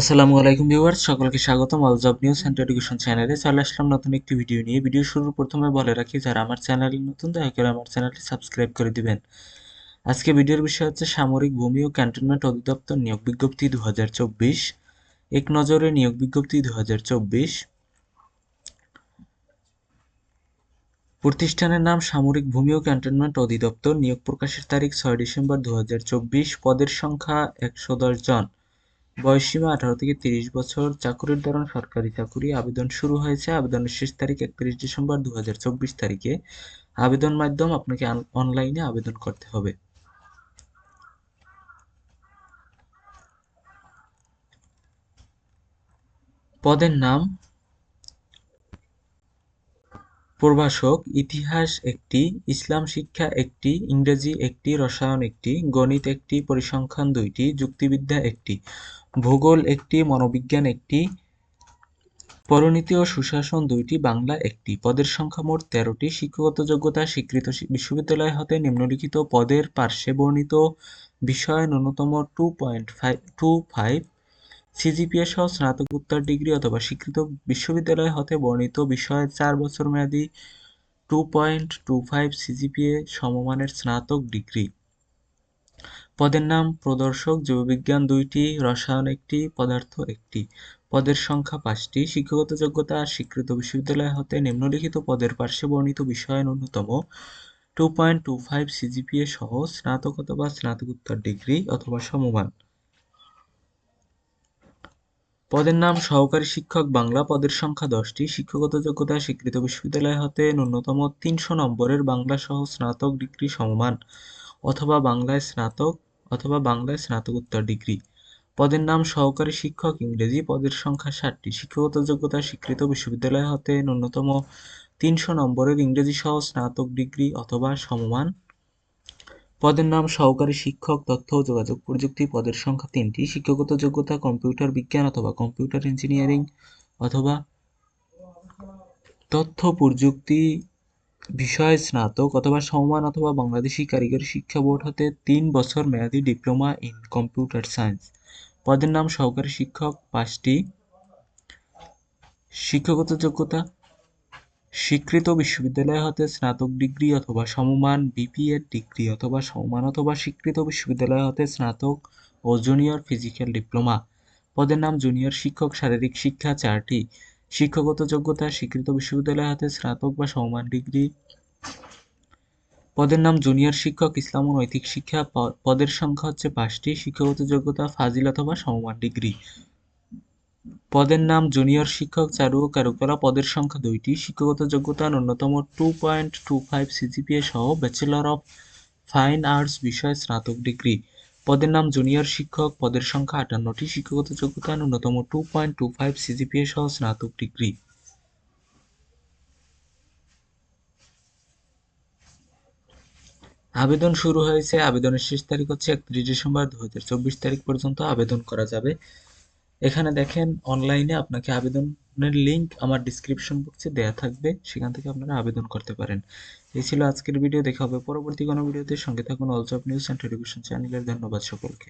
আসসালামু আলাইকুম ভিউয়ার্স, সকলকে স্বাগতম। All job news and education চ্যানেলে চলে আসলাম নতুন একটি ভিডিও নিয়ে। ভিডিও শুরুর প্রথমে বলে রাখি, যারা আমার চ্যানেলে নতুন, দয়া করে আমার চ্যানেলটি সাবস্ক্রাইব করে দিবেন। আজকে ভিডিওর বিষয় হচ্ছে সামরিক ভূমি ও ক্যান্টনমেন্ট অধিদপ্তর নিয়োগ বিজ্ঞপ্তি দু এক নজরে নিয়োগ বিজ্ঞপ্তি দু হাজার চব্বিশ। প্রতিষ্ঠানের নাম সামরিক ভূমি ও ক্যান্টনমেন্ট অধিদপ্তর, নিয়োগ প্রকাশের তারিখ ছয় ডিসেম্বর দুহাজার চব্বিশ, পদের সংখ্যা একশো দশ জন। বয়সসীমা আঠারো থেকে তিরিশ বছর, চাকুরির ধরন সরকারি চাকুরি। আবেদন শুরু হয়েছে আবেদনের শেষ তারিখ একত্রিশ ডিসেম্বর দু হাজার চব্বিশ তারিখে। আবেদন মাধ্যম আপনাকে অনলাইনে আবেদন করতে হবে। পদের নাম প্রভাষক ইতিহাস একটি, ইসলাম শিক্ষা একটি, ইংরেজি একটি, রসায়ন একটি, গণিত একটি, পরিসংখ্যান দুইটি, যুক্তিবিদ্যা একটি, ভূগোল একটি, মনোবিজ্ঞান একটি, পরিণীতি ও সুশাসন দুইটি, বাংলা একটি। পদের সংখ্যা মোট তেরোটি। শিক্ষাগত যোগ্যতা স্বীকৃত বিশ্ববিদ্যালয় হতে নিম্নলিখিত পদের পার্শ্বে বর্ণিত বিষয় ন্যূনতম two point five two five CGPA সহ স্নাতকোত্তর ডিগ্রি অথবা স্বীকৃত বিশ্ববিদ্যালয় হতে বর্ণিত বিষয়ে চার বছর মেয়াদি two point two five CGPA সমমানের স্নাতক ডিগ্রি। পদের নাম প্রদর্শক, জীববিজ্ঞান দুইটি, রসায়ন একটি, পদার্থ একটি। পদের সংখ্যা পাঁচটি। শিক্ষাগত যোগ্যতা আর স্বীকৃত বিশ্ববিদ্যালয় হতে নিম্নলিখিত পদের পার্শ্বে বর্ণিত বিষয়ে ন্যূনতম two point two five CGPA সহ স্নাতক অথবা স্নাতকোত্তর ডিগ্রি অথবা সমমান। পদের নাম সহকারী শিক্ষক বাংলা, পদের সংখ্যা দশটি। শিক্ষাগত যোগ্যতা স্বীকৃত বিশ্ববিদ্যালয় হতে ন্যূনতম তিনশো নম্বরের বাংলা সহ স্নাতক ডিগ্রি সমমান, অথবা বাংলায় স্নাতক অথবা বাংলায় স্নাতকোত্তর ডিগ্রি। পদের নাম সহকারী শিক্ষক ইংরেজি, পদের সংখ্যা ষাটটি। শিক্ষাগত যোগ্যতা স্বীকৃত বিশ্ববিদ্যালয় হতে ন্যূনতম তিনশো নম্বরের ইংরেজি সহ স্নাতক ডিগ্রি অথবা সমমান পদের নাম সহকারী শিক্ষক, তথ্য ও যোগাযোগ প্রযুক্তি পদের সংখ্যা তিনটি, শিক্ষাগত যোগ্যতা, কম্পিউটার বিজ্ঞান অথবা কম্পিউটার ইঞ্জিনিয়ারিং অথবা তথ্য প্রযুক্তি বিষয়ে স্নাতক অথবা সমমান অথবা বাংলাদেশি কারিগরি শিক্ষা বোর্ড হতে তিন বছর মেয়াদী ডিপ্লোমা ইন কম্পিউটার সায়েন্স। পদের নাম সহকারী শিক্ষক, পাঁচটি, শিক্ষাগত যোগ্যতা স্বীকৃত বিশ্ববিদ্যালয় হতে স্নাতক ডিগ্রি অথবা সমমান বিপিএড ডিগ্রি অথবা সমমান অথবা স্বীকৃত বিশ্ববিদ্যালয় হতে স্নাতক ও জুনিয়র ফিজিক্যাল ডিপ্লোমা। পদের নাম জুনিয়র শিক্ষক, শারীরিক শিক্ষা চারটি। শিক্ষাগত যোগ্যতা, স্বীকৃত বিশ্ববিদ্যালয় হতে স্নাতক বা সমমান ডিগ্রি। পদের নাম জুনিয়র শিক্ষক, ইসলাম ও নৈতিক শিক্ষা। পদের সংখ্যা হচ্ছে পাঁচটি। শিক্ষাগত যোগ্যতা, ফাজিল অথবা সমমান ডিগ্রি। পদের নাম জুনিয়র শিক্ষক চারু ও কারুকলা। পদের সংখ্যা দুইটি। শিক্ষাগত যোগ্যতা ন্যূনতম two point two five CGPA সহ ব্যাচেলর অফ ফাইন আর্টস বিষয়ে স্নাতক ডিগ্রি। পদের নাম জুনিয়র শিক্ষক। পদের সংখ্যা আটান্নটি। শিক্ষাগত যোগ্যতা ন্যূনতম two point two five CGPA সহ স্নাতক ডিগ্রি। আবেদন শুরু হয়েছে। আবেদনের শেষ তারিখ হচ্ছে একত্রিশ ডিসেম্বর দু হাজার চব্বিশ তারিখ পর্যন্ত আবেদন করা যাবে। এখানে দেখেন অনলাইনে আপনাকে আবেদনের লিঙ্ক আমার ডিসক্রিপশন বক্সে দেয়া থাকবে, সেখান থেকে আপনারা আবেদন করতে পারেন। এই ছিল আজকের ভিডিও দেখা হবে পরবর্তী কোনো ভিডিওতে সঙ্গে থাকুন অফ নিউজ অ্যান্ড টেলিভিশন চ্যানেলের ধন্যবাদ সকলকে।